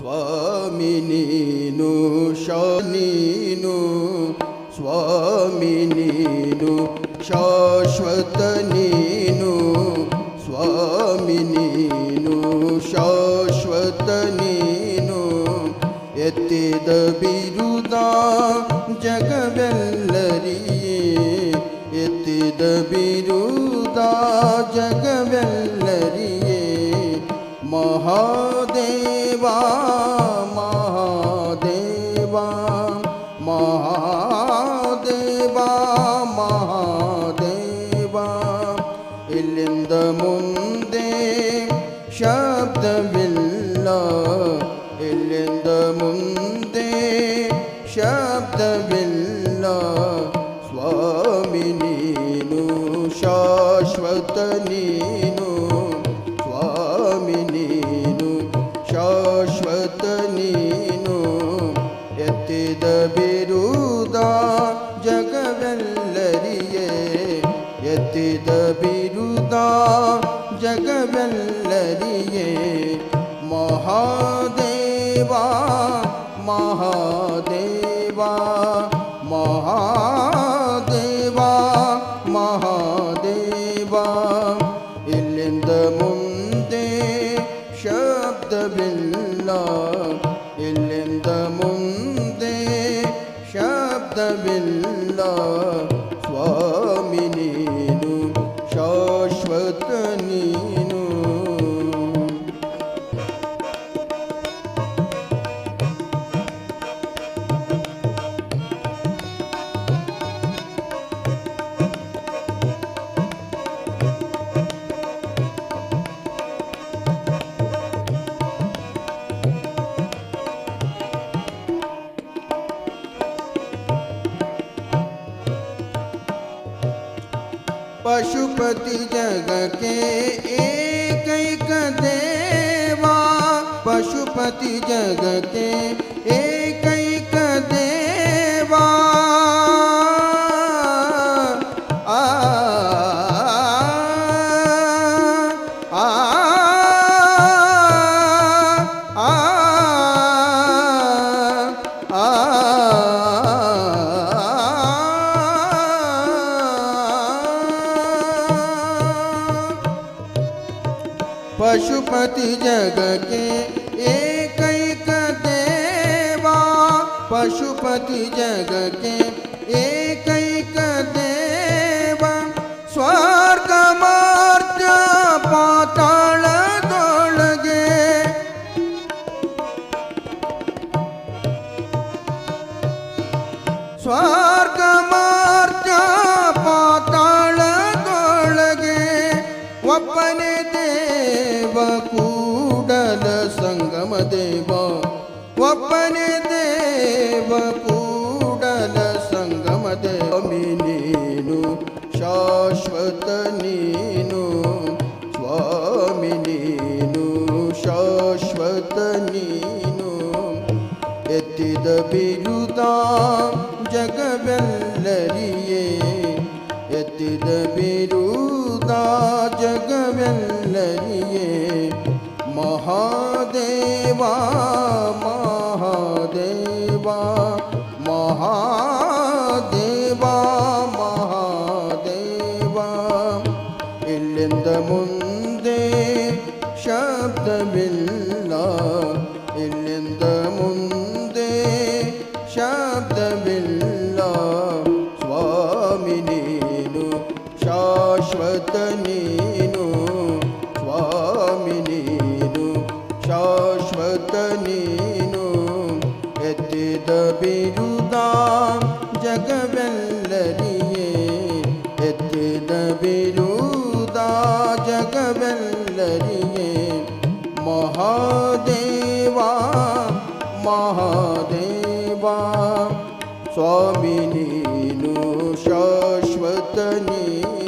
ಸ್ವಾಮಿ ನೀನು ಶಾ ನೀನು ಸ್ವಾಮಿ ನೀನು ಶಾಶ್ವತ ನೀನು ಸ್ವಾಮಿ ನೀನು ಶಾಶ್ವತ ನೀನು ಎತ್ತಿದ ಬಿರುದ ಜಗವೆಲ್ಲರಿಯೇ ಎತ್ತಿದ ಬಿರುದ ಜಗವೆಲ್ಲರಿಯೇ महादेवा महादेवा महादेवा महादेवा। इलिंद मुंदे शब्द बिल्ल, इलिंद मुंदे शब्द बिल्ल। स्वामिनी नु शाश्वतनी வேத பிருதா ஜகவல்லரியே மகாதேவா மகாதேவா மகாதேவா மகாதேவா. இல்லிந்த முந்தே சப்தபில்லா இல்லிந்த முந்தே சப்தபில்லா पर्वत पशुपति जग के एक एक देवा पशुपति जग के एकैक पशुपति जग के एक देवा पशुपति जग के ಒಬ್ಬನೇ ದೇವ ಕೂಡಲ ಸಂಗಮ ದೇವ ಒಬ್ಬನೇ ದೇವ ಕೂಡಲ ಸಂಗಮ ದೇವ ನೀನು ಶಾಶ್ವತ ನೀನು ಸ್ವಾಮಿ ನೀನು ಶಾಶ್ವತ ನೀನು ಎತ್ತಿದ ಬಿರುದ ಜಗವೆಲ್ಲರಿಯೇ ಎತ್ತಿದ ಬಿರುದ सुता जगवेल्लरिये महादेवा ಎತ್ತಿದ ಬಿರುದ ಜಗವೆಲ್ಲರಿಯೇ ಮಹಾದೇವ ಮಹಾದೇವ ಸ್ವಾಮಿ ನೀನು ಶಾಶ್ವತ ನೀನು